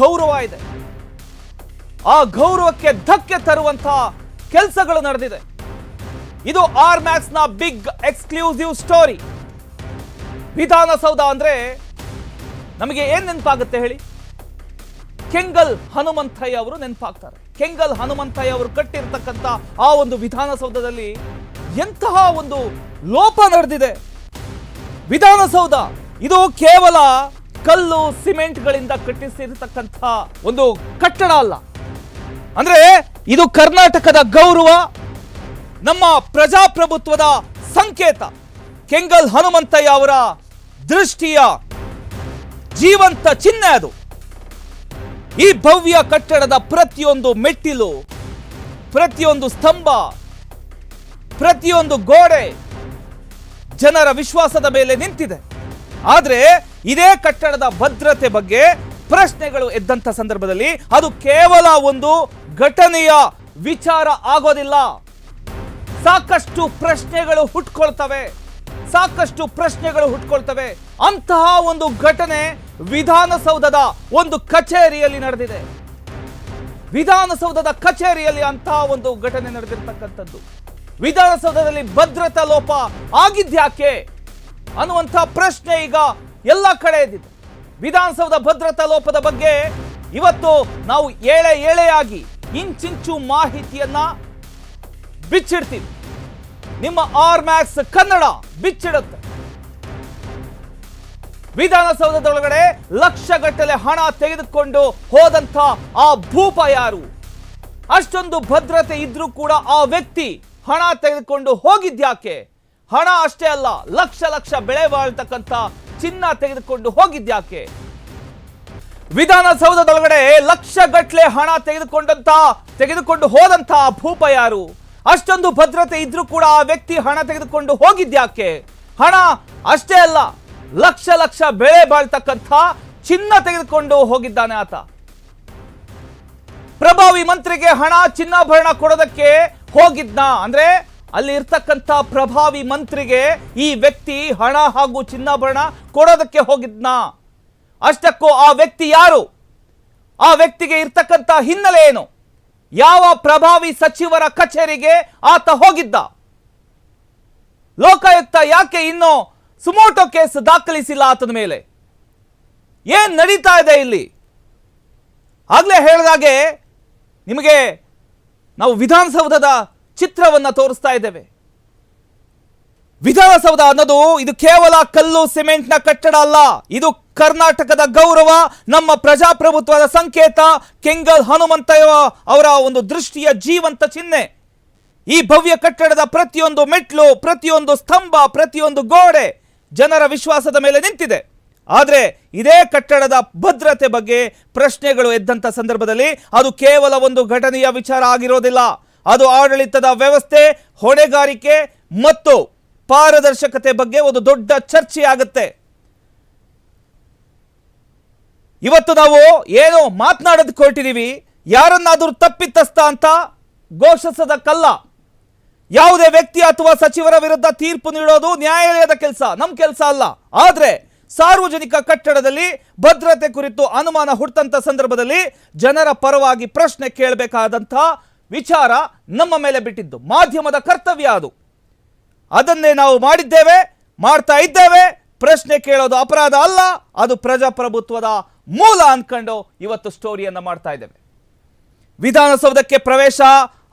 ಗೌರವ ಇದೆ. ಆ ಗೌರವಕ್ಕೆ ಧಕ್ಕೆ ತರುವಂತ ಕೆಲಸಗಳು ನಡೆದಿದೆ. ಇದು R ಮ್ಯಾಕ್ಸ್ನ big exclusive story Vidhana Soudha ಅಂದ್ರೆ ನಮಗೆ ಏನ್ ನೆನಪಾಗುತ್ತೆ ಹೇಳಿ? ಕೆಂಗಲ್ ಹನುಮಂತಯ್ಯ ಅವರು ನೆನಪಾಗ್ತಾರೆ. ಕೆಂಗಲ್ ಹನುಮಂತಯ್ಯ ಅವರು ಕಟ್ಟಿರ್ತಕ್ಕಂಥ ಆ ಒಂದು ವಿಧಾನಸೌಧದಲ್ಲಿ ಎಂತಹ ಒಂದು ಲೋಪ ನಡೆದಿದೆ. ವಿಧಾನಸೌಧ, ಇದು ಕೇವಲ ಕಲ್ಲು ಸಿಮೆಂಟ್ಗಳಿಂದ ಕಟ್ಟಿಸಿರತಕ್ಕಂಥ ಒಂದು ಕಟ್ಟಡ ಅಲ್ಲ. ಅಂದ್ರೆ ಇದು ಕರ್ನಾಟಕದ ಗೌರವ, ನಮ್ಮ ಪ್ರಜಾಪ್ರಭುತ್ವದ ಸಂಕೇತ. ಕೆಂಗಲ್ ಹನುಮಂತಯ್ಯ ಅವರ ದೃಷ್ಟಿಯ ಜೀವಂತ ಚಿಹ್ನೆ ಅದು. ಈ ಭವ್ಯ ಕಟ್ಟಡದ ಪ್ರತಿಯೊಂದು ಮೆಟ್ಟಿಲು, ಪ್ರತಿಯೊಂದು ಸ್ತಂಭ, ಪ್ರತಿಯೊಂದು ಗೋಡೆ ಜನರ ವಿಶ್ವಾಸದ ಮೇಲೆ ನಿಂತಿದೆ. ಆದ್ರೆ ಇದೇ ಕಟ್ಟಡದ ಭದ್ರತೆ ಬಗ್ಗೆ ಪ್ರಶ್ನೆಗಳು ಎದ್ದಂತ ಸಂದರ್ಭದಲ್ಲಿ ಅದು ಕೇವಲ ಒಂದು ಘಟನೆಯ ವಿಚಾರ ಆಗೋದಿಲ್ಲ. ಸಾಕಷ್ಟು ಪ್ರಶ್ನೆಗಳು ಹುಟ್ಕೊಳ್ತವೆ. ಸಾಕಷ್ಟು ಪ್ರಶ್ನೆಗಳು ಹುಟ್ಕೊಳ್ತವೆ. ಅಂತಹ ಒಂದು ಘಟನೆ ವಿಧಾನಸೌಧದ ಒಂದು ಕಚೇರಿಯಲ್ಲಿ ನಡೆದಿದೆ. ವಿಧಾನಸೌಧದ ಕಚೇರಿಯಲ್ಲಿ ಅಂತಹ ಒಂದು ಘಟನೆ ನಡೆದಿರ್ತಕ್ಕಂಥದ್ದು. ವಿಧಾನಸೌಧದಲ್ಲಿ ಭದ್ರತಾ ಲೋಪ ಆಗಿದ್ಯಾಕೆ ಅನ್ನುವಂಥ ಪ್ರಶ್ನೆ ಈಗ ಎಲ್ಲ ಕಡೆ ಇದ್ದಿದ್ದು. ವಿಧಾನಸೌಧ ಭದ್ರತಾ ಲೋಪದ ಬಗ್ಗೆ ಇವತ್ತು ನಾವು ಏಳೆ ಏಳೆಯಾಗಿ ಇಂಚಿಂಚು ಮಾಹಿತಿಯನ್ನ ಬಿಚ್ಚಿಡ್ತೀವಿ. ನಿಮ್ಮ ಆರ್ ಮ್ಯಾಕ್ಸ್ ಕನ್ನಡ ಬಿಚ್ಚಿಡುತ್ತೆ. ವಿಧಾನಸೌಧದೊಳಗಡೆ ಲಕ್ಷಗಟ್ಟಲೆ ಹಣ ತೆಗೆದುಕೊಂಡು ಹೋದಂತ ಆ ಭೂಪ ಯಾರು? ಅಷ್ಟೊಂದು ಭದ್ರತೆ ಇದ್ರೂ ಕೂಡ ಆ ವ್ಯಕ್ತಿ ಹಣ ತೆಗೆದುಕೊಂಡು ಹೋಗಿದ್ಯಾಕೆ ಹಣ ಅಷ್ಟೇ ಅಲ್ಲ, ಲಕ್ಷ ಲಕ್ಷ ಬೆಳೆ ಬಾಳ್ತಕ್ಕಂಥ ಚಿನ್ನ ತೆಗೆದುಕೊಂಡು ಹೋಗಿದ್ಯಾಕೆ ವಿಧಾನಸೌಧದೊಳಗಡೆ ಲಕ್ಷ ಗಟ್ಲೆ ಹಣ ತೆಗೆದುಕೊಂಡಂತ, ತೆಗೆದುಕೊಂಡು ಹೋದಂತ ಭೂಪ ಯಾರು? ಅಷ್ಟೊಂದು ಭದ್ರತೆ ಇದ್ರೂ ಕೂಡ ಆ ವ್ಯಕ್ತಿ ಹಣ ತೆಗೆದುಕೊಂಡು ಹೋಗಿದ್ಯಾಕೆ ಹಣ ಅಷ್ಟೇ ಅಲ್ಲ, ಲಕ್ಷ ಲಕ್ಷ ಬೆಳೆ ಬಾಳ್ತಕ್ಕಂಥ ಚಿನ್ನ ತೆಗೆದುಕೊಂಡು ಹೋಗಿದ್ದಾನೆ ಆತ. ಪ್ರಭಾವಿ ಮಂತ್ರಿಗೆ ಹಣ, ಚಿನ್ನಾಭರಣ ಕೊಡೋದಕ್ಕೆ ಹೋಗಿದ್ನ, ಅಂದ್ರೆ ಅಲ್ಲಿ ಇರ್ತಕ್ಕಂಥ ಪ್ರಭಾವಿ ಮಂತ್ರಿಗೆ ಈ ವ್ಯಕ್ತಿ ಹಣ ಹಾಗೂ ಚಿನ್ನಾಭರಣ ಕೊಡೋದಕ್ಕೆ ಹೋಗಿದ್ನ. ಅಷ್ಟಕ್ಕೂ ಆ ವ್ಯಕ್ತಿ ಯಾರು? ಆ ವ್ಯಕ್ತಿಗೆ ಇರ್ತಕ್ಕಂಥ ಹಿನ್ನೆಲೆ ಏನು? ಯಾವ ಪ್ರಭಾವಿ ಸಚಿವರ ಕಚೇರಿಗೆ ಆತ ಹೋಗಿದ್ದ? ಲೋಕಾಯುಕ್ತ ಯಾಕೆ ಇನ್ನು ಸುಮೋಟೋ ಕೇಸ್ ದಾಖಲಿಸಿಲ್ಲ ಆತನ ಮೇಲೆ? ಏನ್ ನಡೀತಾ ಇದೆ ಇಲ್ಲಿ? ಆಗ್ಲೇ ಹೇಳಿದಾಗೆ ನಿಮಗೆ ನಾವು ವಿಧಾನಸೌಧದ ಚಿತ್ರವನ್ನ ತೋರಿಸ್ತಾ ಇದ್ದೇವೆ. ವಿಧಾನಸೌಧ ಅನ್ನೋದು ಇದು ಕೇವಲ ಕಲ್ಲು ಸಿಮೆಂಟ್ನ ಕಟ್ಟಡ ಅಲ್ಲ, ಇದು ಕರ್ನಾಟಕದ ಗೌರವ, ನಮ್ಮ ಪ್ರಜಾಪ್ರಭುತ್ವದ ಸಂಕೇತ, ಕೆಂಗಲ್ ಹನುಮಂತಯ್ಯ ಅವರ ಒಂದು ದೃಷ್ಟಿಯ ಜೀವಂತ ಚಿಹ್ನೆ. ಈ ಭವ್ಯ ಕಟ್ಟಡದ ಪ್ರತಿಯೊಂದು ಮೆಟ್ಲು, ಪ್ರತಿಯೊಂದು ಸ್ತಂಭ, ಪ್ರತಿಯೊಂದು ಗೋಡೆ ಜನರ ವಿಶ್ವಾಸದ ಮೇಲೆ ನಿಂತಿದೆ. ಆದರೆ ಇದೇ ಕಟ್ಟಡದ ಭದ್ರತೆ ಬಗ್ಗೆ ಪ್ರಶ್ನೆಗಳು ಎದ್ದಂಥ ಸಂದರ್ಭದಲ್ಲಿ ಅದು ಕೇವಲ ಒಂದು ಘಟನೆಯ ವಿಚಾರ ಆಗಿರೋದಿಲ್ಲ. ಅದು ಆಡಳಿತದ ವ್ಯವಸ್ಥೆ, ಹೊಣೆಗಾರಿಕೆ ಮತ್ತು ಪಾರದರ್ಶಕತೆ ಬಗ್ಗೆ ಒಂದು ದೊಡ್ಡ ಚರ್ಚೆಯಾಗುತ್ತೆ. ಇವತ್ತು ನಾವು ಏನು ಮಾತನಾಡೋದಕ್ಕೆ ಹೊರಟಿದೀವಿ ಯಾರನ್ನಾದರೂ ತಪ್ಪಿತಸ್ಥ ಅಂತ ಘೋಷಿಸದ ಕಲ್ಲ ಯಾವುದೇ ವ್ಯಕ್ತಿ ಅಥವಾ ಸಚಿವರ ವಿರುದ್ಧ ತೀರ್ಪು ನೀಡೋದು ನ್ಯಾಯಾಲಯದ ಕೆಲಸ ನಮ್ಮ ಕೆಲಸ ಅಲ್ಲ. ಆದರೆ ಸಾರ್ವಜನಿಕ ಕಟ್ಟಡದಲ್ಲಿ ಭದ್ರತೆ ಕುರಿತು ಅನುಮಾನ ಹುಟ್ಟಂತ ಸಂದರ್ಭದಲ್ಲಿ ಜನರ ಪರವಾಗಿ ಪ್ರಶ್ನೆ ಕೇಳಬೇಕಾದಂಥ ವಿಚಾರ ನಮ್ಮ ಮೇಲೆ ಬಿಟ್ಟಿದ್ದು, ಮಾಧ್ಯಮದ ಕರ್ತವ್ಯ ಅದು. ಅದನ್ನೇ ನಾವು ಮಾಡಿದ್ದೇವೆ, ಮಾಡ್ತಾ ಇದ್ದೇವೆ. ಪ್ರಶ್ನೆ ಕೇಳೋದು ಅಪರಾಧ ಅಲ್ಲ, ಅದು ಪ್ರಜಾಪ್ರಭುತ್ವದ ಮೂಲ ಅಂದ್ಕೊಂಡು ಇವತ್ತು ಸ್ಟೋರಿಯನ್ನು ಮಾಡ್ತಾ ಇದ್ದೇವೆ. ವಿಧಾನಸೌಧಕ್ಕೆ ಪ್ರವೇಶ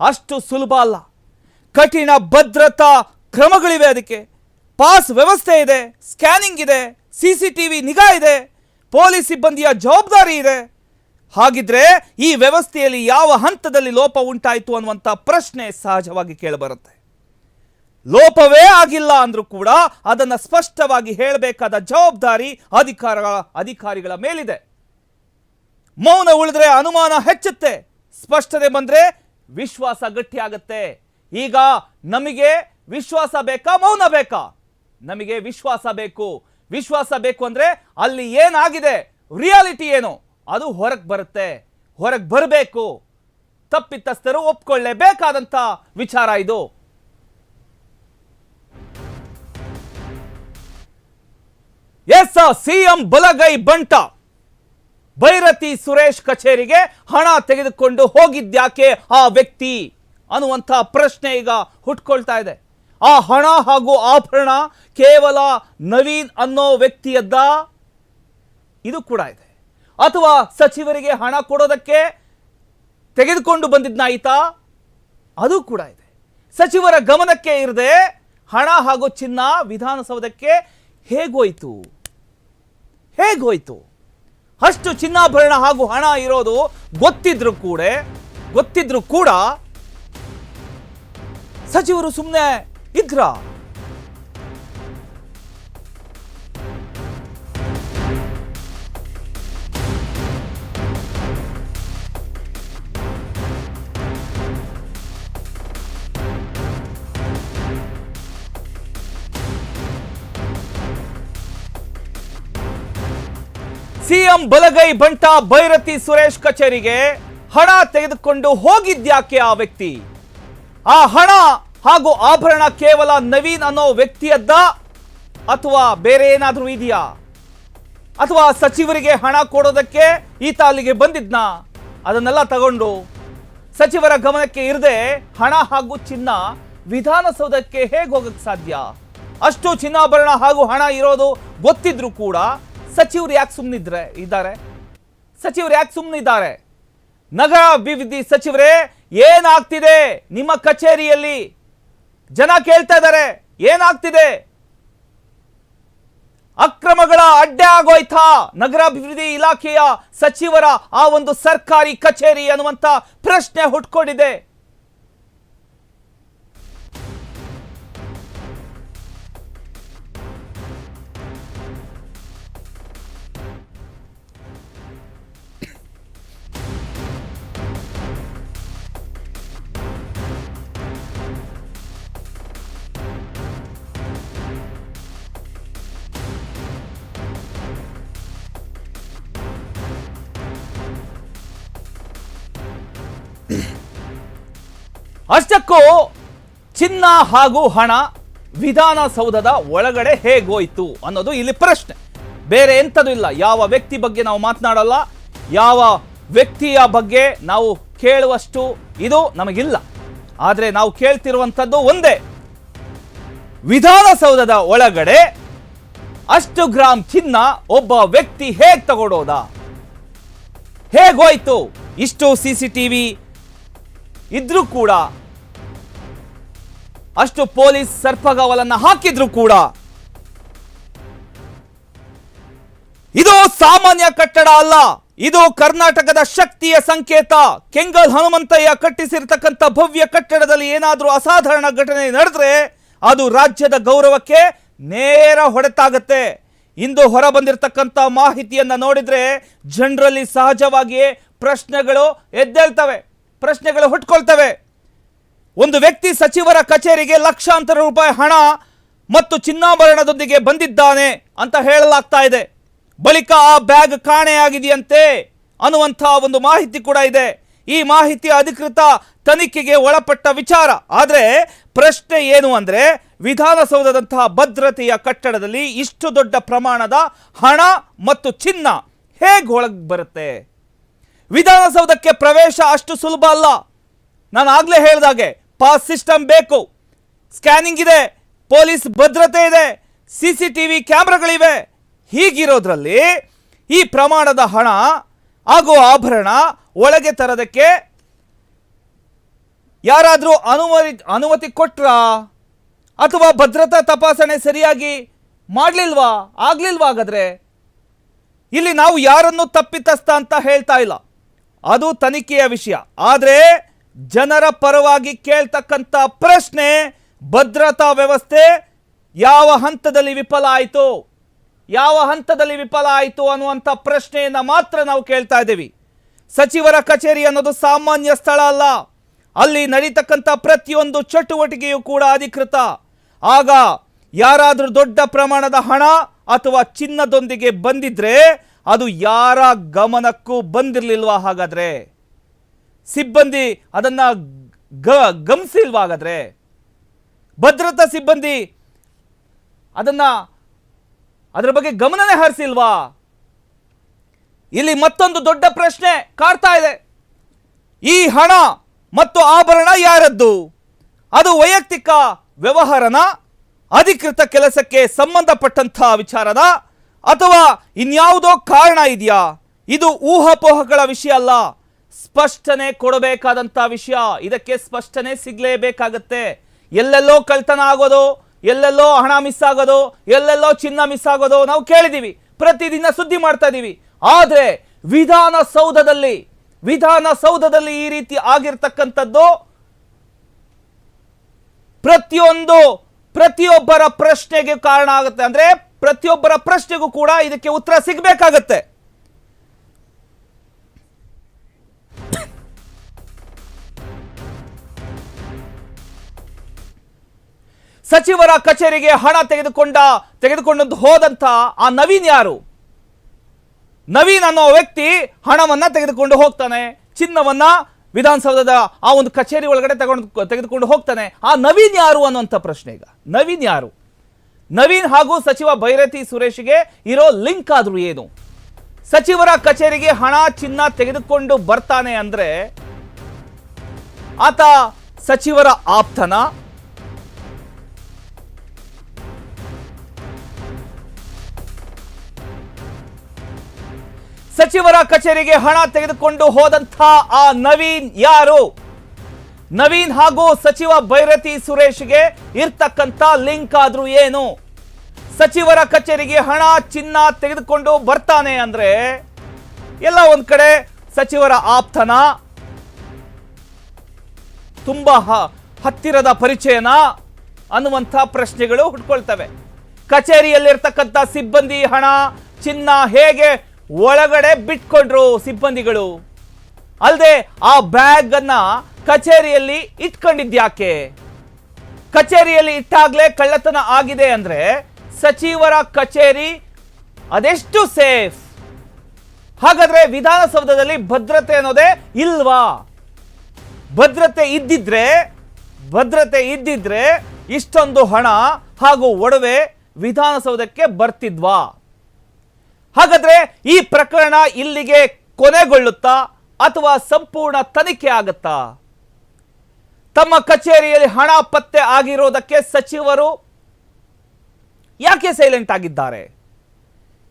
ಅಷ್ಟು ಸುಲಭ ಅಲ್ಲ. ಕಠಿಣ ಭದ್ರತಾ ಕ್ರಮಗಳಿವೆ ಅದಕ್ಕೆ. ಪಾಸ್ ವ್ಯವಸ್ಥೆ ಇದೆ, ಸ್ಕ್ಯಾನಿಂಗ್ ಇದೆ, ಸಿ ಸಿ ಟಿ ವಿ ನಿಗಾ ಇದೆ, ಪೊಲೀಸ್ ಸಿಬ್ಬಂದಿಯ ಜವಾಬ್ದಾರಿ ಇದೆ. ಹಾಗಿದ್ರೆ ಈ ವ್ಯವಸ್ಥೆಯಲ್ಲಿ ಯಾವ ಹಂತದಲ್ಲಿ ಲೋಪ ಉಂಟಾಯಿತು ಅನ್ನುವಂಥ ಪ್ರಶ್ನೆ ಸಹಜವಾಗಿ ಕೇಳಿಬರುತ್ತೆ. ಲೋಪವೇ ಆಗಿಲ್ಲ ಅಂದ್ರೂ ಕೂಡ ಅದನ್ನ ಸ್ಪಷ್ಟವಾಗಿ ಹೇಳಬೇಕಾದ ಜವಾಬ್ದಾರಿ ಅಧಿಕಾರಗಳ, ಅಧಿಕಾರಿಗಳ ಮೇಲಿದೆ. ಮೌನ ಉಳಿದ್ರೆ ಅನುಮಾನ ಹೆಚ್ಚುತ್ತೆ. ಸ್ಪಷ್ಟತೆ ಬಂದರೆ ವಿಶ್ವಾಸ ಗಟ್ಟಿಯಾಗತ್ತೆ ಈಗ ನಮಗೆ ವಿಶ್ವಾಸ ಬೇಕಾ, ಮೌನ ಬೇಕಾ? ನಮಗೆ ವಿಶ್ವಾಸ ಬೇಕು. ವಿಶ್ವಾಸ ಬೇಕು ಅಂದ್ರೆ ಅಲ್ಲಿ ಏನಾಗಿದೆ? ರಿಯಾಲಿಟಿ ಏನು? ಅದು ಹೊರಗೆ ಬರುತ್ತೆ, ಹೊರಗೆ ಬರಬೇಕು. ತಪ್ಪಿತಸ್ಥರು ಒಪ್ಕೊಳ್ಳೇಬೇಕಾದಂಥ ವಿಚಾರ ಇದು. ಎಸ್, ಸಿಎಂ ಬಲಗೈ ಬಂಟ. ಭೈರತಿ ಸುರೇಶ್ ಕಚೇರಿಗೆ ಹಣ ತೆಗೆದುಕೊಂಡು ಹೋಗಿದ್ಯಾಕೆ ಆ ವ್ಯಕ್ತಿ ಅನ್ನುವಂಥ ಪ್ರಶ್ನೆ ಈಗ ಹುಟ್ಕೊಳ್ತಾ ಇದೆ. ಆ ಹಣ ಹಾಗೂ ಆಭರಣ ಕೇವಲ ನವೀನ್ ಅನ್ನೋ ವ್ಯಕ್ತಿಯದ್ದ, ಇದು ಕೂಡ ಇದೆ. ಅಥವಾ ಸಚಿವರಿಗೆ ಹಣ ಕೊಡೋದಕ್ಕೆ ತೆಗೆದುಕೊಂಡು ಬಂದಿದ್ನಾಯಿತಾ ಅದು ಕೂಡ ಇದೆ. ಸಚಿವರ ಗಮನಕ್ಕೆ ಇರದೆ ಹಣ ಹಾಗೂ ಚಿನ್ನ ವಿಧಾನಸೌಧಕ್ಕೆ ಹೇಗೋಯ್ತು? ಹೇಗೋಯ್ತು? ಅಷ್ಟು ಚಿನ್ನಾಭರಣ ಹಾಗೂ ಹಣ ಇರೋದು ಗೊತ್ತಿದ್ರು ಕೂಡ ಗೊತ್ತಿದ್ರು ಕೂಡ ಸಚಿವರು ಸುಮ್ಮನೆ ಇದ್ರ? ಸಿಎಂ ಬಲಗೈ ಬಂಟ ಭೈರತಿ ಸುರೇಶ್ ಕಚೇರಿಗೆ ಹಣ ತೆಗೆದುಕೊಂಡು ಹೋಗಿದ್ಯಾಕೆ ಆ ವ್ಯಕ್ತಿ? ಆ ಹಣ ಹಾಗೂ ಆಭರಣ ಕೇವಲ ನವೀನ್ ಅನ್ನೋ ವ್ಯಕ್ತಿಯದ್ದ ಅಥವಾ ಬೇರೆ ಏನಾದರೂ ಇದೆಯಾ? ಅಥವಾ ಸಚಿವರಿಗೆ ಹಣ ಕೊಡೋದಕ್ಕೆ ಈತ ಅಲ್ಲಿಗೆ ಬಂದಿದ್ನ? ಅದನ್ನೆಲ್ಲ ತಗೊಂಡು ಸಚಿವರ ಗಮನಕ್ಕೆ ಇರದೆ ಹಣ ಹಾಗೂ ಚಿನ್ನ ವಿಧಾನಸೌಧಕ್ಕೆ ಹೇಗೆ ಹೋಗಕ್ಕೆ ಸಾಧ್ಯ? ಅಷ್ಟು ಚಿನ್ನಾಭರಣ ಹಾಗೂ ಹಣ ಇರೋದು ಗೊತ್ತಿದ್ರು ಕೂಡ ಸಚಿವರು ಯಾಕೆ ಸುಮ್ಮನಿದ್ರೆ ಇದ್ದಾರೆ? ಸಚಿವರು ಯಾಕೆ ಸುಮ್ಮನಿದ್ದಾರೆ ನಗರ ಅಭಿವೃದ್ಧಿ ಸಚಿವರೇ, ಏನಾಗ್ತಿದೆ? ನಿಮ್ಮ ಕಚೇರಿಯಲ್ಲಿ ಜನ ಕೇಳ್ತಾ ಇದ್ದಾರೆ. ಏನಾಗ್ತಿದೆ? ಅಕ್ರಮಗಳ ಅಡ್ಡೆ ಆಗೋಯ್ತಾ? ನಗರಾಭಿವೃದ್ಧಿ ಇಲಾಖೆಯ ಸಚಿವರ ಆ ಒಂದು ಸರ್ಕಾರಿ ಕಚೇರಿ ಅನ್ನುವಂತ ಪ್ರಶ್ನೆ ಹುಟ್ಕೊಂಡಿದೆ. ಅಷ್ಟಕ್ಕೂ ಚಿನ್ನ ಹಾಗೂ ಹಣ ವಿಧಾನಸೌಧದ ಒಳಗಡೆ ಹೇಗೋಯ್ತು ಅನ್ನೋದು ಇಲ್ಲಿ ಪ್ರಶ್ನೆ. ಬೇರೆ ಎಂಥದ್ದು ಇಲ್ಲ. ಯಾವ ವ್ಯಕ್ತಿ ಬಗ್ಗೆ ನಾವು ಮಾತನಾಡಲ್ಲ. ಯಾವ ವ್ಯಕ್ತಿಯ ಬಗ್ಗೆ ನಾವು ಕೇಳುವಷ್ಟು ಇದು ನಮಗಿಲ್ಲ. ಆದರೆ ನಾವು ಕೇಳ್ತಿರುವಂಥದ್ದು ಒಂದೇ. ವಿಧಾನಸೌಧದ ಒಳಗಡೆ ಅಷ್ಟು ಗ್ರಾಮ್ ಚಿನ್ನ ಒಬ್ಬ ವ್ಯಕ್ತಿ ಹೇಗೆ ತಗೊಳೋದ ಹೇಗೋಯ್ತು ಇಷ್ಟು ಸಿ ಸಿ ಟಿ ವಿ ಇದ್ರೂ ಕೂಡ, ಅಷ್ಟು ಪೊಲೀಸ್ ಸರ್ಪಗಾವಲನ್ನ ಹಾಕಿದ್ರು ಕೂಡ, ಇದು ಸಾಮಾನ್ಯ ಕಟ್ಟಡ ಅಲ್ಲ. ಇದು ಕರ್ನಾಟಕದ ಶಕ್ತಿಯ ಸಂಕೇತ. ಕೆಂಗಲ್ ಹನುಮಂತಯ್ಯ ಕಟ್ಟಿಸಿರ್ತಕ್ಕಂಥ ಭವ್ಯ ಕಟ್ಟಡದಲ್ಲಿ ಏನಾದರೂ ಅಸಾಧಾರಣ ಘಟನೆ ನಡೆದ್ರೆ ಅದು ರಾಜ್ಯದ ಗೌರವಕ್ಕೆ ನೇರ ಹೊಡೆತಾಗತ್ತೆ. ಇಂದು ಹೊರ ಬಂದಿರತಕ್ಕಂಥ ಮಾಹಿತಿಯನ್ನ ನೋಡಿದ್ರೆ ಜನರಲ್ಲಿ ಸಹಜವಾಗಿಯೇ ಪ್ರಶ್ನೆಗಳು ಎದ್ದೇಳ್ತವೆ. ಪ್ರಶ್ನೆಗಳು ಹುಟ್ಕೊಳ್ತವೆ. ಒಂದು ವ್ಯಕ್ತಿ ಸಚಿವರ ಕಚೇರಿಗೆ ಲಕ್ಷಾಂತರ ರೂಪಾಯಿ ಹಣ ಮತ್ತು ಚಿನ್ನಾಭರಣದೊಂದಿಗೆ ಬಂದಿದ್ದಾನೆ ಅಂತ ಹೇಳಲಾಗ್ತಾ ಇದೆ. ಬಳಿಕ ಆ ಬ್ಯಾಗ್ ಕಾಣೆಯಾಗಿದೆಯಂತೆ ಅನ್ನುವಂಥ ಒಂದು ಮಾಹಿತಿ ಕೂಡ ಇದೆ. ಈ ಮಾಹಿತಿ ಅಧಿಕೃತ ತನಿಖೆಗೆ ಒಳಪಟ್ಟ ವಿಚಾರ. ಆದರೆ ಪ್ರಶ್ನೆ ಏನು ಅಂದರೆ ವಿಧಾನಸೌಧದಂತಹ ಭದ್ರತೆಯ ಕಟ್ಟಡದಲ್ಲಿ ಇಷ್ಟು ದೊಡ್ಡ ಪ್ರಮಾಣದ ಹಣ ಮತ್ತು ಚಿನ್ನ ಹೇಗೆ ಒಳಗೆ ಬರುತ್ತೆ? ವಿಧಾನಸೌಧಕ್ಕೆ ಪ್ರವೇಶ ಅಷ್ಟು ಸುಲಭ ಅಲ್ಲ. ನಾನು ಆಗಲೇ ಹೇಳಿದಾಗೆ ಪಾಸ್ ಸಿಸ್ಟಮ್ ಬೇಕು. ಸ್ಕ್ಯಾನಿಂಗ್ ಇದೆ, ಪೊಲೀಸ್ ಭದ್ರತೆ ಇದೆ ಸಿ ಸಿ ಟಿ ವಿ ಕ್ಯಾಮ್ರಾಗಳಿವೆ. ಹೀಗಿರೋದ್ರಲ್ಲಿ ಈ ಪ್ರಮಾಣದ ಹಣ ಹಾಗೂ ಆಭರಣ ಒಳಗೆ ತರೋದಕ್ಕೆ ಯಾರಾದರೂ ಅನುಮತಿ ಅನುಮತಿ ಕೊಟ್ರ? ಅಥವಾ ಭದ್ರತಾ ತಪಾಸಣೆ ಸರಿಯಾಗಿ ಮಾಡಲಿಲ್ವಾ? ಆಗಲಿಲ್ವಾ ಹಾಗಾದರೆ? ಇಲ್ಲಿ ನಾವು ಯಾರನ್ನು ತಪ್ಪಿತಸ್ಥ ಅಂತ ಹೇಳ್ತಾ ಇಲ್ಲ. ಅದು ತನಿಖೆಯ ವಿಷಯ. ಆದರೆ ಜನರ ಪರವಾಗಿ ಕೇಳ್ತಕ್ಕಂಥ ಪ್ರಶ್ನೆ, ಭದ್ರತಾ ವ್ಯವಸ್ಥೆ ಯಾವ ಹಂತದಲ್ಲಿ ವಿಫಲ ಆಯಿತು? ಯಾವ ಹಂತದಲ್ಲಿ ವಿಫಲ ಆಯಿತು ಅನ್ನುವಂಥ ಪ್ರಶ್ನೆಯನ್ನು ಮಾತ್ರ ನಾವು ಕೇಳ್ತಾ ಇದ್ದೀವಿ. ಸಚಿವರ ಕಚೇರಿ ಅನ್ನೋದು ಸಾಮಾನ್ಯ ಸ್ಥಳ ಅಲ್ಲ. ಅಲ್ಲಿ ನಡೀತಕ್ಕಂಥ ಪ್ರತಿಯೊಂದು ಚಟುವಟಿಕೆಯೂ ಕೂಡ ಅಧಿಕೃತ. ಆಗ ಯಾರಾದರೂ ದೊಡ್ಡ ಪ್ರಮಾಣದ ಹಣ ಅಥವಾ ಚಿನ್ನದೊಂದಿಗೆ ಬಂದಿದ್ರೆ ಅದು ಯಾರ ಗಮನಕ್ಕೂ ಬಂದಿರಲಿಲ್ವಾ ಹಾಗಾದರೆ? ಸಿಬ್ಬಂದಿ ಅದನ್ನು ಗ ಗಮನಿಸಿಲ್ವಾ ಹಾಗಾದರೆ ಭದ್ರತಾ ಸಿಬ್ಬಂದಿ ಅದನ್ನು ಅದರ ಬಗ್ಗೆ ಗಮನನೇ ಹರಿಸಿಲ್ವಾ? ಇಲ್ಲಿ ಮತ್ತೊಂದು ದೊಡ್ಡ ಪ್ರಶ್ನೆ ಕಾಡ್ತಾ ಇದೆ. ಈ ಹಣ ಮತ್ತು ಆಭರಣ ಯಾರದ್ದು? ಅದು ವೈಯಕ್ತಿಕ ವ್ಯವಹಾರನ ಅಧಿಕೃತ ಕೆಲಸಕ್ಕೆ ಸಂಬಂಧಪಟ್ಟಂಥ ವಿಚಾರನ ಅಥವಾ ಇನ್ಯಾವುದೋ ಕಾರಣ ಇದೆಯಾ? ಇದು ಊಹಾಪೋಹಗಳ ವಿಷಯ ಅಲ್ಲ. ಸ್ಪಷ್ಟನೆ ಕೊಡಬೇಕಾದಂಥ ವಿಷಯ. ಇದಕ್ಕೆ ಸ್ಪಷ್ಟನೆ ಸಿಗಲೇಬೇಕಾಗತ್ತೆ. ಎಲ್ಲೆಲ್ಲೋ ಕಳ್ತನ ಆಗೋದು, ಎಲ್ಲೆಲ್ಲೋ ಹಣ ಮಿಸ್ ಆಗೋದು, ಎಲ್ಲೆಲ್ಲೋ ಚಿನ್ನ ಮಿಸ್ ಆಗೋದು ನಾವು ಕೇಳಿದೀವಿ ಪ್ರತಿದಿನ ಸುದ್ದಿ ಮಾಡ್ತಾ ಇದ್ದೀವಿ ಆದರೆ ವಿಧಾನಸೌಧದಲ್ಲಿ ವಿಧಾನಸೌಧದಲ್ಲಿ ಈ ರೀತಿ ಆಗಿರ್ತಕ್ಕಂಥದ್ದು ಪ್ರತಿಯೊಂದು, ಪ್ರತಿಯೊಬ್ಬರ ಪ್ರಶ್ನೆಗೆ ಕಾರಣ ಆಗುತ್ತೆ. ಅಂದ್ರೆ ಪ್ರತಿಯೊಬ್ಬರ ಪ್ರಶ್ನೆಗೂ ಕೂಡ ಇದಕ್ಕೆ ಉತ್ತರ ಸಿಗಬೇಕಾಗತ್ತೆ. ಸಚಿವರ ಕಚೇರಿಗೆ ಹಣ ತೆಗೆದುಕೊಂಡ ತೆಗೆದುಕೊಂಡು ಹೋದಂತ ಆ ನವೀನ್ ಯಾರು? ನವೀನ್ ಅನ್ನೋ ವ್ಯಕ್ತಿ ಹಣವನ್ನ ತೆಗೆದುಕೊಂಡು ಹೋಗ್ತಾನೆ, ಚಿನ್ನವನ್ನ ವಿಧಾನಸೌಧದ ಆ ಒಂದು ಕಚೇರಿ ಒಳಗಡೆ ತಗೊಂಡು, ತೆಗೆದುಕೊಂಡು ಹೋಗ್ತಾನೆ. ಆ ನವೀನ್ ಯಾರು ಅನ್ನುವಂಥ ಪ್ರಶ್ನೆ ಈಗ. ನವೀನ್ ಯಾರು? ನವೀನ್ ಹಾಗೂ ಸಚಿವ ಭೈರತಿ ಸುರೇಶ್ಗೆ ಇರೋ ಲಿಂಕ್ ಆದ್ರೂ ಏನು? ಸಚಿವರ ಕಚೇರಿಗೆ ಹಣ, ಚಿನ್ನ ತೆಗೆದುಕೊಂಡು ಬರ್ತಾನೆ ಅಂದ್ರೆ ಆತ ಸಚಿವರ ಆಪ್ತನ? ಸಚಿವರ ಕಚೇರಿಗೆ ಹಣ ತೆಗೆದುಕೊಂಡು ಹೋದಂಥ ಆ ನವೀನ್ ಯಾರು? ನವೀನ್ ಹಾಗೂ ಸಚಿವ ಭೈರತಿ ಸುರೇಶ್ಗೆ ಇರ್ತಕ್ಕಂಥ ಲಿಂಕ್ ಆದ್ರೂ ಏನು? ಸಚಿವರ ಕಚೇರಿಗೆ ಹಣ, ಚಿನ್ನ ತೆಗೆದುಕೊಂಡು ಬರ್ತಾನೆ ಅಂದ್ರೆ ಎಲ್ಲ ಒಂದ್ ಕಡೆ ಸಚಿವರ ಆಪ್ತನ, ತುಂಬಾ ಹತ್ತಿರದ ಪರಿಚಯನ ಅನ್ನುವಂಥ ಪ್ರಶ್ನೆಗಳು ಹುಟ್ಕೊಳ್ತವೆ. ಕಚೇರಿಯಲ್ಲಿರ್ತಕ್ಕಂಥ ಸಿಬ್ಬಂದಿ ಹಣ, ಚಿನ್ನ ಹೇಗೆ ಒಳಗಡೆ ಬಿಟ್ಕೊಂಡ್ರು ಸಿಬ್ಬಂದಿಗಳು? ಅಲ್ಲದೆ ಆ ಬ್ಯಾಗ್ ಅನ್ನ ಕಚೇರಿಯಲ್ಲಿ ಇಟ್ಕೊಂಡಿದ್ಯಾಕೆ ಕಚೇರಿಯಲ್ಲಿ ಇಟ್ಟಾಗ್ಲೇ ಕಳ್ಳತನ ಆಗಿದೆ ಅಂದ್ರೆ ಸಚಿವರ ಕಚೇರಿ ಅದೆಷ್ಟು ಸೇಫ್? ಹಾಗಾದ್ರೆ ವಿಧಾನಸೌಧದಲ್ಲಿ ಭದ್ರತೆ ಅನ್ನೋದೇ ಇಲ್ವಾ? ಭದ್ರತೆ ಇದ್ದಿದ್ರೆ ಭದ್ರತೆ ಇದ್ದಿದ್ರೆ ಇಷ್ಟೊಂದು ಹಣ ಹಾಗೂ ಒಡವೆ ವಿಧಾನಸೌಧಕ್ಕೆ ಬರ್ತಿದ್ವಾ? ಹಾಗಾದ್ರೆ ಈ ಪ್ರಕರಣ ಇಲ್ಲಿಗೆ ಕೊನೆಗೊಳ್ಳುತ್ತಾ ಅಥವಾ ಸಂಪೂರ್ಣ ತನಿಖೆ ಆಗುತ್ತಾ? ತಮ್ಮ ಕಚೇರಿಯಲ್ಲಿ ಹಣ ಪತ್ತೆ ಆಗಿರೋದಕ್ಕೆ ಸಚಿವರು ಯಾಕೆ ಸೈಲೆಂಟ್ ಆಗಿದ್ದಾರೆ?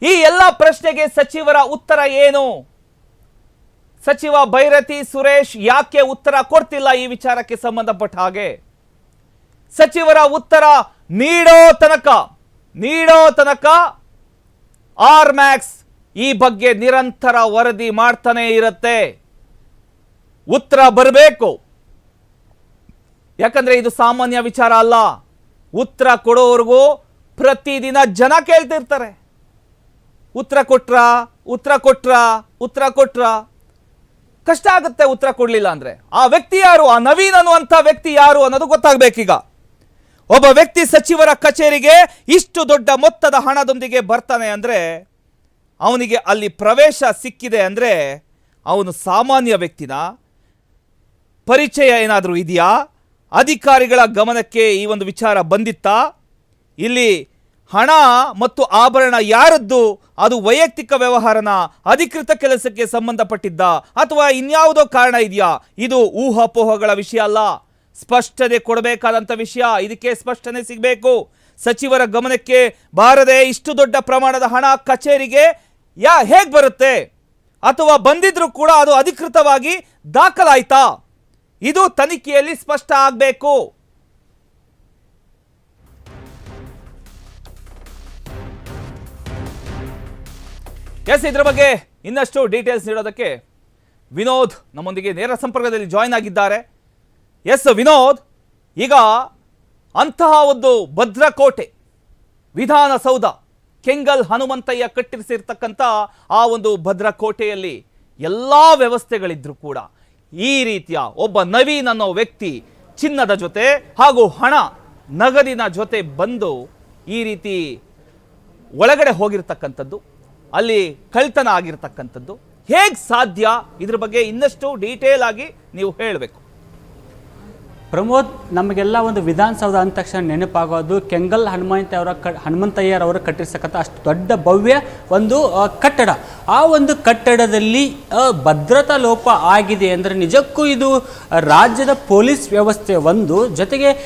ಈ ಎಲ್ಲ ಪ್ರಶ್ನೆಗೆ ಸಚಿವರ ಉತ್ತರ ಏನು? ಸಚಿವ ಭೈರತಿ ಸುರೇಶ್ ಯಾಕೆ ಉತ್ತರ ಕೊಡ್ತಿಲ್ಲ ಈ ವಿಚಾರಕ್ಕೆ ಸಂಬಂಧಪಟ್ಟ ಹಾಗೆ? ಸಚಿವರ ಉತ್ತರ ನೀಡೋ ತನಕ ನೀಡೋ ತನಕ ಆರ್ ಮ್ಯಾಕ್ಸ್ ಈ ಬಗ್ಗೆ ನಿರಂತರ ವರದಿ ಮಾಡ್ತಾನೆ ಇರುತ್ತೆ. ಉತ್ತರ ಬರಬೇಕು. ಯಾಕಂದ್ರೆ ಇದು ಸಾಮಾನ್ಯ ವಿಚಾರ ಅಲ್ಲ. ಉತ್ತರ ಕೊಡೋವರೆಗೂ ಪ್ರತಿದಿನ ಜನ ಕೇಳ್ತಿರ್ತಾರೆ. ಉತ್ತರ ಕೊಟ್ರ ಉತ್ತರ ಕೊಟ್ರ ಉತ್ತರ ಕೊಟ್ರ. ಕಷ್ಟ ಆಗುತ್ತೆ ಉತ್ತರ ಕೊಡಲಿಲ್ಲ ಅಂದ್ರೆ. ಆ ವ್ಯಕ್ತಿ ಯಾರು? ಆ ನವೀನ್ ಅನ್ನುವಂಥ ವ್ಯಕ್ತಿ ಯಾರು ಅನ್ನೋದು ಗೊತ್ತಾಗಬೇಕೀಗ. ಒಬ್ಬ ವ್ಯಕ್ತಿ ಸಚಿವರ ಕಚೇರಿಗೆ ಇಷ್ಟು ದೊಡ್ಡ ಮೊತ್ತದ ಹಣದೊಂದಿಗೆ ಬರ್ತಾನೆ ಅಂದ್ರೆ, ಅವನಿಗೆ ಅಲ್ಲಿ ಪ್ರವೇಶ ಸಿಕ್ಕಿದೆ ಅಂದ್ರೆ, ಅವನು ಸಾಮಾನ್ಯ ವ್ಯಕ್ತಿನ? ಪರಿಚಯ ಏನಾದರೂ ಇದೆಯಾ? ಅಧಿಕಾರಿಗಳ ಗಮನಕ್ಕೆ ಈ ಒಂದು ವಿಚಾರ ಬಂದಿತ್ತಾ? ಇಲ್ಲಿ ಹಣ ಮತ್ತು ಆಭರಣ ಯಾರದ್ದು? ಅದು ವೈಯಕ್ತಿಕ ವ್ಯವಹಾರನ ಅಧಿಕೃತ ಕೆಲಸಕ್ಕೆ ಸಂಬಂಧಪಟ್ಟಿದ್ದ ಅಥವಾ ಇನ್ಯಾವುದೋ ಕಾರಣ ಇದೆಯಾ? ಇದು ಊಹಾಪೋಹಗಳ ವಿಷಯ ಅಲ್ಲ. ಸ್ಪಷ್ಟನೆ ಕೊಡಬೇಕಾದಂಥ ವಿಷಯ. ಇದಕ್ಕೆ ಸ್ಪಷ್ಟನೆ ಸಿಗಬೇಕು. ಸಚಿವರ ಗಮನಕ್ಕೆ ಬಾರದೆ ಇಷ್ಟು ದೊಡ್ಡ ಪ್ರಮಾಣದ ಹಣ ಕಚೇರಿಗೆ ಯಾ ಹೇಗೆ ಬರುತ್ತೆ? ಅಥವಾ ಬಂದಿದ್ರೂ ಕೂಡ ಅದು ಅಧಿಕೃತವಾಗಿ ದಾಖಲಾಯ್ತಾ? ಇದು ತನಿಖೆಯಲ್ಲಿ ಸ್ಪಷ್ಟ ಆಗಬೇಕು. ಎಸ್, ಇದ್ರ ಬಗ್ಗೆ ಇನ್ನಷ್ಟು ಡೀಟೇಲ್ಸ್ ನೀಡೋದಕ್ಕೆ ವಿನೋದ್ ನಮ್ಮೊಂದಿಗೆ ನೇರ ಸಂಪರ್ಕದಲ್ಲಿ ಜಾಯ್ನ್ ಆಗಿದ್ದಾರೆ. ಎಸ್, ವಿನೋದ್, ಈಗ ಅಂತಹ ಒಂದು ಭದ್ರಕೋಟೆ, ವಿಧಾನಸೌಧ, ಕೆಂಗಲ್ ಹನುಮಂತಯ್ಯ ಕಟ್ಟಿರಿಸಿರ್ತಕ್ಕಂಥ ಆ ಒಂದು ಭದ್ರಕೋಟೆಯಲ್ಲಿ ಎಲ್ಲ ವ್ಯವಸ್ಥೆಗಳಿದ್ರು ಕೂಡ ಈ ರೀತಿಯ ಒಬ್ಬ ನವೀನ್ ಅನ್ನೋ ವ್ಯಕ್ತಿ ಚಿನ್ನದ ಜೊತೆ ಹಾಗೂ ಹಣ ನಗದಿನ ಜೊತೆ ಬಂದು ಈ ರೀತಿ ಒಳಗಡೆ ಹೋಗಿರ್ತಕ್ಕಂಥದ್ದು, ಅಲ್ಲಿ ಕಳ್ತನ ಆಗಿರ್ತಕ್ಕಂಥದ್ದು. ಹೇಗೆ ಸಾಧ್ಯ? ಇದ್ರ ಬಗ್ಗೆ ಇನ್ನಷ್ಟು ಡೀಟೇಲ್ ಆಗಿ ನೀವು ಹೇಳಬೇಕು. ಪ್ರಮೋದ್, ನಮಗೆಲ್ಲ ಒಂದು ವಿಧಾನಸೌಧ ಅಂದ ತಕ್ಷಣ ನೆನಪಾಗೋದು, ಕೆಂಗಲ್ ಹನುಮಂತಯ್ಯವರ ಕ ಹನುಮಂತಯ್ಯರವರು ಕಟ್ಟಿರ್ತಕ್ಕಂಥ ಅಷ್ಟು ದೊಡ್ಡ ಭವ್ಯ ಒಂದು ಕಟ್ಟಡ. ಆ ಒಂದು ಕಟ್ಟಡದಲ್ಲಿ ಭದ್ರತಾ ಲೋಪ ಆಗಿದೆ ಅಂದರೆ ನಿಜಕ್ಕೂ ಇದು ರಾಜ್ಯದ ಪೊಲೀಸ್ ವ್ಯವಸ್ಥೆ ಒಂದು. ಜೊತೆಗೆ